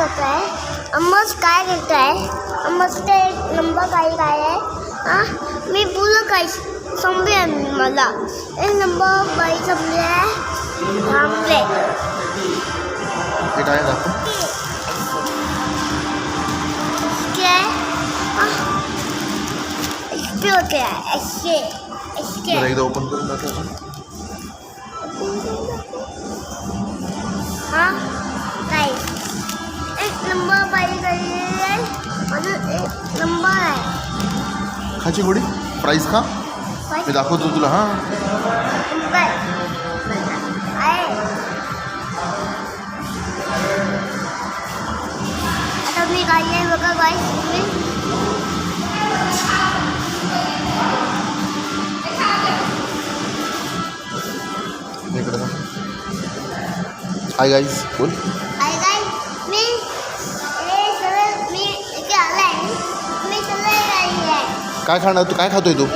अम्मस काय करताय अम्मस ते नंबर काय काय आहे हा। मी समजे मला। एक नंबर बाई समजे थांबले ते काय दाखव काय इसके होते आहे इसके इसके जरा एकदा ओपन दाखव हा काय एक एक नंबर आहे खाची गोडी? प्राईस का मी दाखवतो तुला हाँ? आता मी काय आहे बघा काय हाय गाईज बोल। काय खाणार तू काय खातोय तू?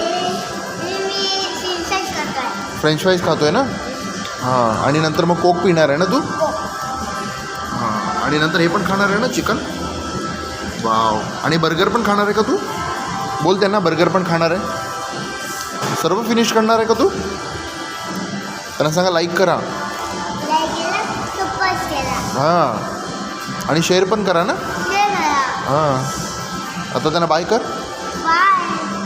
फ्रेंच फ्राईज खातोय ना? हां आणि नंतर मग कोक पिणार आहे ना तू? हो आणि नंतर हे पण खाणार आहे ना चिकन वाव आणि बर्गर पण खाणार आहे का तू? बोल त्यांना बर्गर पण खाणार आहे. सर्व फिनिश करणार आहे का तू? त्यांना सांगा लाईक करा. हां. आणि शेअर पण करा ना? हां. आता त्यांना बाय कर. Bye.